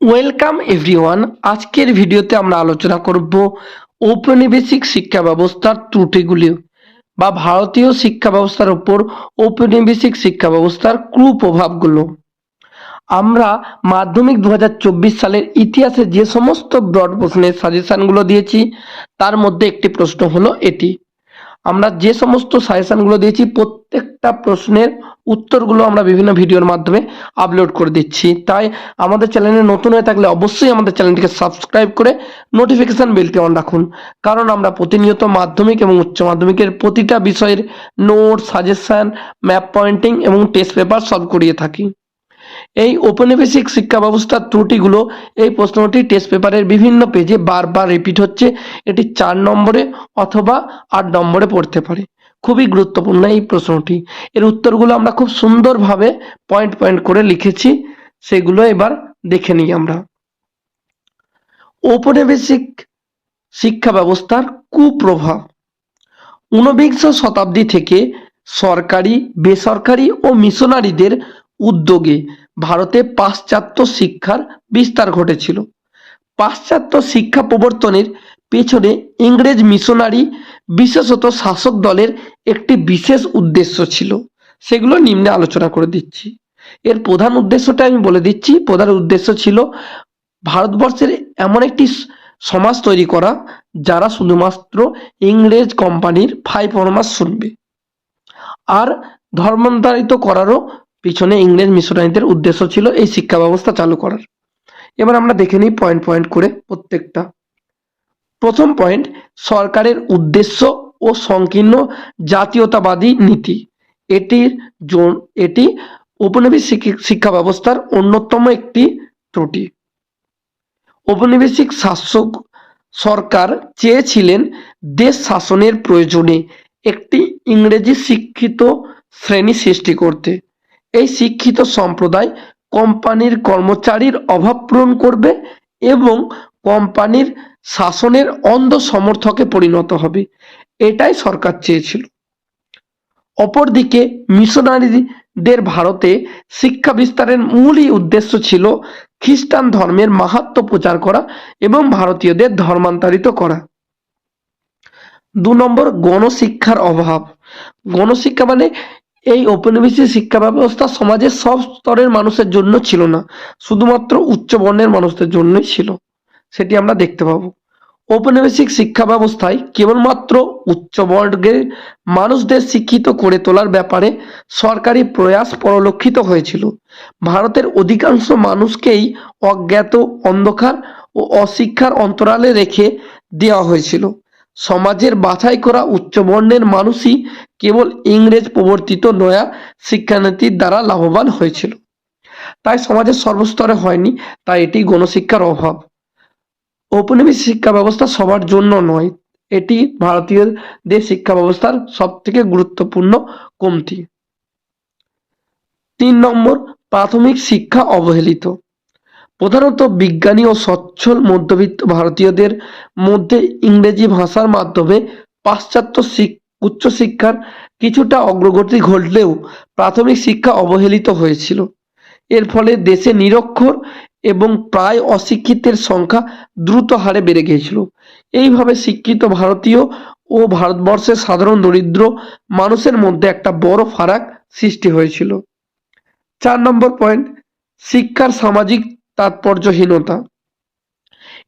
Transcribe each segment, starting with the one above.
Welcome everyone আজকের ভিডিওতে আমরা আলোচনা করব ঔপনিবেশিক শিক্ষা ব্যবস্থার ত্রুটিগুলি বা ভারতীয় শিক্ষা ব্যবস্থার উপর ঔপনিবেশিক শিক্ষা ব্যবস্থার কুপ্রভাবগুলো আমরা মাধ্যমিক দু হাজার চব্বিশ সালের ইতিহাসে যে সমস্ত ব্রড প্রশ্নের সাজেশনগুলো দিয়েছি, তার মধ্যে একটি প্রশ্ন হলো এটি। আমরা যে সমস্ত সাজেশনগুলো দিয়েছি, প্রত্যেকটা প্রশ্নের উত্তরগুলো আমরা বিভিন্ন ভিডিওর মাধ্যমে আপলোড করে দিচ্ছি। তাই আমাদের চ্যানেলে নতুন হয়ে থাকলে অবশ্যই আমাদের চ্যানেলটিকে সাবস্ক্রাইব করে নোটিফিকেশন বেলটি অন রাখুন। কারণ আমরা প্রতিনিয়ত মাধ্যমিক এবং উচ্চ মাধ্যমিকের প্রতিটা বিষয়ের নোট সাজেশন ম্যাপ পয়েন্টিং এবং টেস্ট পেপার সলভ করিয়ে থাকি। এই ঔপনিবেশিক শিক্ষা ব্যবস্থার ত্রুটিগুলো, এই প্রশ্নটি টেস্ট পেপারের বিভিন্ন পেজে বারবার রিপিট হচ্ছে। এটি চার নম্বরে অথবা আট নম্বরে পড়তে পারে। খুবই গুরুত্বপূর্ণ এই প্রশ্নটি। এর উত্তরগুলো আমরা খুব সুন্দরভাবে পয়েন্ট পয়েন্ট করে লিখেছি। সেগুলো এবার দেখে নিই আমরা। ঔপনিবেশিক শিক্ষা ব্যবস্থার কুপ্রভাব। ঊনবিংশ শতাব্দী থেকে সরকারি, বেসরকারি ও মিশনারিদের উদ্যোগে ভারতে পাশ্চাত্য শিক্ষার বিস্তার ঘটেছিল। পাশ্চাত্য শিক্ষা প্রবর্তনের পেছনে ইংরেজ মিশনারি, বিশেষত শাসক দলের একটি বিশেষ উদ্দেশ্য ছিল। সেগুলো নিম্নে আলোচনা করে দিচ্ছি। এর প্রধান উদ্দেশ্যটা আমি বলে দিচ্ছি। প্রধান উদ্দেশ্য ছিল ভারতবর্ষের এমন একটি সমাজ তৈরি করা, যারা শুধুমাত্র ইংরেজ কোম্পানির ফাই ফরমাস শুনবে। আর ধর্মান্তরিত করারও পিছনে ইংরেজ মিশনারিদের উদ্দেশ্য ছিল এই শিক্ষা ব্যবস্থা চালু করার। এবার আমরা দেখে নিই পয়েন্ট পয়েন্ট করে প্রত্যেকটা। প্রথম পয়েন্ট সরকারের উদ্দেশ্য ও সংকীর্ণ জাতীয়তাবাদী নীতি। এটির এটি ঔপনিবেশিক শিক্ষা ব্যবস্থার অন্যতম একটি ত্রুটি। ঔপনিবেশিক শাসক সরকার চেয়েছিলেন দেশ শাসনের প্রয়োজনে একটি ইংরেজি শিক্ষিত শ্রেণি সৃষ্টি করতে। এই শিক্ষিত সম্প্রদায় কোম্পানির কর্মচারীর অভাব পূরণ করবে এবং কোম্পানির শাসনের অন্ধ সমর্থকে পরিণত হবে। এটাই সরকার চেয়েছিল। অপরদিকে মিশনারিদের ভারতে শিক্ষা বিস্তারের মূলই উদ্দেশ্য ছিল খ্রিস্টান ধর্মের মাহাত্ম প্রচার করা এবং ভারতীয়দের ধর্মান্তরিত করা। দু নম্বর, গণশিক্ষার অভাব। গণশিক্ষা মানে এই ঔপনিবেশিক শিক্ষা ব্যবস্থা সমাজের সব স্তরের মানুষের জন্য ছিল না, শুধুমাত্র উচ্চ বর্ণের মানুষদের জন্যই ছিল। সেটি আমরা দেখতে পাবো। ঔপনিবেশিক শিক্ষা ব্যবস্থায় কেবলমাত্র উচ্চ বর্গের মানুষদের শিক্ষিত করে তোলার ব্যাপারে সরকারি প্রয়াস পরিলক্ষিত হয়েছিল। ভারতের অধিকাংশ মানুষকেই অজ্ঞাত, অন্ধকার ও অশিক্ষার অন্তরালে রেখে দেওয়া হয়েছিল। সমাজের বাছাই করা উচ্চবর্ণের মানুষই কেবল ইংরেজ প্রবর্তিত নয়া শিক্ষানীতির দ্বারা লাভবান হয়েছিল। তাই সমাজের সর্বস্তরে হয়নি, তাই এটি গণশিক্ষার অভাব। ঔপনিবেশিক শিক্ষা ব্যবস্থা সবার জন্য নয়। এটি ভারতীয়দের শিক্ষা ব্যবস্থার সব থেকে গুরুত্বপূর্ণ কমতি। তিন নম্বর, প্রাথমিক শিক্ষা অবহেলিত। প্রধানত বিজ্ঞানী ও সচ্ছল মধ্যবিত্ত ভারতীয়দের মধ্যে ইংরেজি ভাষার মাধ্যমে পাশ্চাত্য শিক- উচ্চশিক্ষার কিছুটা অগ্রগতি ঘটলেও প্রাথমিক শিক্ষা অবহেলিত হয়েছিল। এর ফলে দেশে নিরক্ষর এবং প্রায় অশিক্ষিতের সংখ্যা দ্রুত হারে বেড়ে গিয়েছিল। এইভাবে শিক্ষিত ভারতীয় ও ভারতবর্ষের সাধারণ দরিদ্র মানুষের মধ্যে একটা বড় ফারাক সৃষ্টি হয়েছিল। চার নম্বর পয়েন্ট, শিক্ষার সামাজিক তাৎপর্যহীনতা।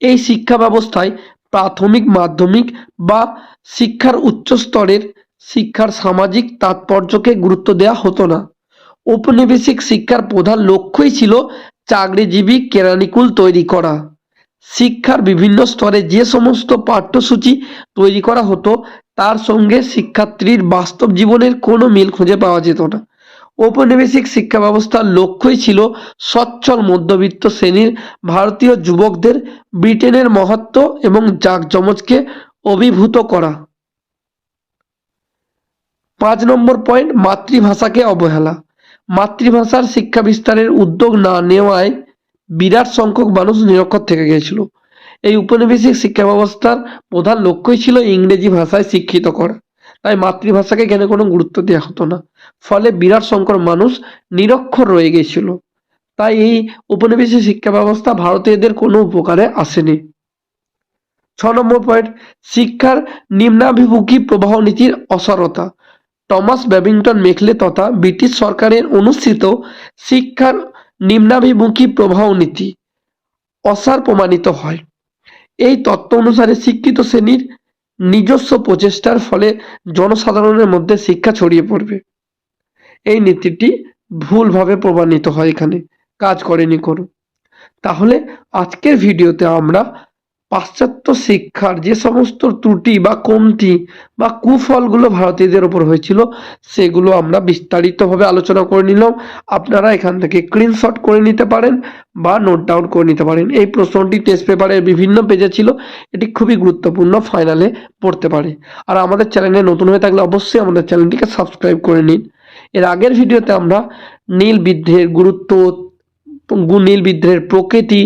এই শিক্ষা ব্যবস্থায় প্রাথমিক, মাধ্যমিক বা শিক্ষার উচ্চ স্তরের শিক্ষার সামাজিক তাৎপর্যকে গুরুত্ব দেওয়া হতো না। ঔপনিবেশিক শিক্ষার প্রধান লক্ষ্যই ছিল চাকরিজীবী কেরানিকুল তৈরি করা। শিক্ষার বিভিন্ন স্তরে যে সমস্ত পাঠ্যসূচি তৈরি করা হতো, তার সঙ্গে শিক্ষার্থীর বাস্তব জীবনের কোনো মিল খুঁজে পাওয়া যেত না। ঔপনিবেশিক শিক্ষা ব্যবস্থার লক্ষ্যই ছিল সচ্ছল মধ্যবিত্ত শ্রেণির ভারতীয় যুবকদের ব্রিটেনের মহত্ব এবং জাঁকজমজকে অভিভূত করা। পাঁচ নম্বর পয়েন্ট, মাতৃভাষাকে অবহেলা। মাতৃভাষার শিক্ষা বিস্তারের উদ্যোগ না নেওয়ায় বিরাট সংখ্যক মানুষ নিরক্ষর থেকে গিয়েছিল। এই উপনিবেশিক শিক্ষা ব্যবস্থার প্রধান লক্ষ্যই ছিল ইংরেজি ভাষায় শিক্ষিত করা। তাই মাতৃভাষাকে কেন কোনো গুরুত্ব দেওয়া হতো না? ফলে বিরাট সংখ্যক মানুষ নিরক্ষর রয়ে গিয়েছিল। তাই এই উপনিবেশিক শিক্ষা ব্যবস্থা ভারতীয়দের কোনো উপকারে আসেনি। ছ নম্বর পয়েন্ট শিক্ষার নিম্নাভিমুখী প্রবাহ নীতির অসারতা। টমাস ব্যাবিংটন মেখলে তথা ব্রিটিশ সরকারের অনুষ্ঠিত শিক্ষার নিম্নাভিমুখী প্রবাহ নীতি অসার প্রমাণিত হয়। এই তত্ত্ব অনুসারে শিক্ষিত শ্রেণির নিজস্ব প্রচেষ্টার ফলে জনসাধারণের মধ্যে শিক্ষা ছড়িয়ে পড়বে। এই নীতিটি ভুলভাবে প্রমাণিত হয় এখানে। কাজ করেনি কোনো। তাহলে আজকের ভিডিওতে আমরা পাশ্চাত্য শিক্ষার যে সমস্ত ত্রুটি বা কমতি বা কুফলগুলো ভারতীয়দের ওপর হয়েছিল, সেগুলো আমরা বিস্তারিতভাবে আলোচনা করে নিলাম। আপনারা এখান থেকে স্ক্রিনশট করে নিতে পারেন বা নোট ডাউন করে নিতে পারেন। এই প্রশ্নটি টেস্ট পেপারের বিভিন্ন পেজে ছিল। এটি খুবই গুরুত্বপূর্ণ ফাইনালে পড়তে পারে। আর আমাদের চ্যানেলে নতুন হয়ে থাকলে অবশ্যই আমাদের চ্যানেলটিকে সাবস্ক্রাইব করে নিন। এর আগের ভিডিওতে আমরা নীল বিদ্রোহের গুরুত্ব, নীল বিদ্রোহের প্রকৃতি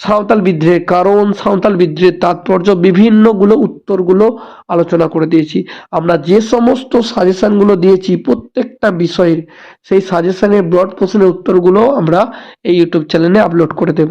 সাঁওতাল বিদ্রোহের কারণ, সাঁওতাল বিদ্রোহের তাৎপর্য, বিভিন্নগুলো উত্তরগুলো আলোচনা করে দিয়েছি। আমরা যে সমস্ত সাজেশনগুলো দিয়েছি প্রত্যেকটা বিষয়ের, সেই সাজেশনের ব্রড প্রশ্নের উত্তরগুলো আমরা এই ইউটিউব চ্যানেলে আপলোড করে দেব।